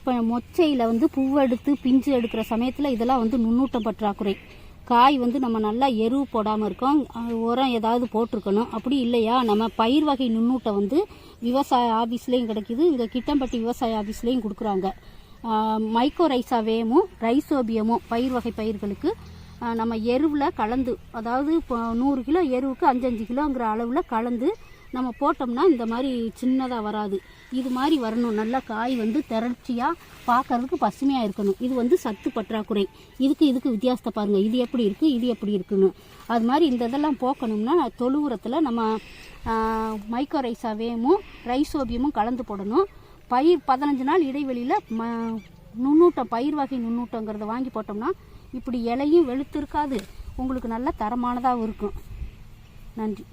இப்போ மொச்சையில் வந்து பூவெடுத்து பிஞ்சு எடுக்கிற சமயத்தில் இதெல்லாம் வந்து நுண்ணூட்டம் பற்றாக்குறை. காய் வந்து நம்ம நல்லா எருவு போடாமல் இருக்கோம். உரம் ஏதாவது போட்டிருக்கணும். அப்படி இல்லையா? நம்ம பயிர் வகை நுண்ணூட்டம் வந்து விவசாய ஆஃபீஸ்லேயும் கிடைக்கிது. இங்கே கிட்டம்பட்டி விவசாய ஆஃபீஸ்லேயும் கொடுக்குறாங்க. மைக்கோ ரைசாவேமும் ரைசோபியமும் பயிர் வகை பயிர்களுக்கு நம்ம எருவில் கலந்து அதாவது இப்போ நூறு கிலோ எருவுக்கு அஞ்சஞ்சு கிலோங்கிற அளவில் கலந்து நம்ம போட்டோம்னா இந்த மாதிரி சின்னதாக வராது. இது மாதிரி வரணும். நல்லா காய் வந்து திரட்சியாக பார்க்கறதுக்கு பசுமையாக இருக்கணும். இது வந்து சத்து பற்றாக்குறை. இதுக்கு இதுக்கு வித்தியாசத்தை பாருங்கள் இது எப்படி இருக்குது இது எப்படி இருக்குன்னு. அது மாதிரி இந்த இதெல்லாம் போக்கணும்னா தொழு உரத்தில் நம்ம மைக்கோ ரைஸாவேமும் ரைசோபியமும் கலந்து போடணும். பயிர் பதினஞ்சு நாள் இடைவெளியில் ம நுண்ணூட்டம் பயிர் வகை நுண்ணூட்டங்கிறத வாங்கி போட்டோம்னா இப்படி இலையும் வெளுத்து இருக்காது. உங்களுக்கு நல்ல தரமானதாகவும் இருக்கும். நன்றி.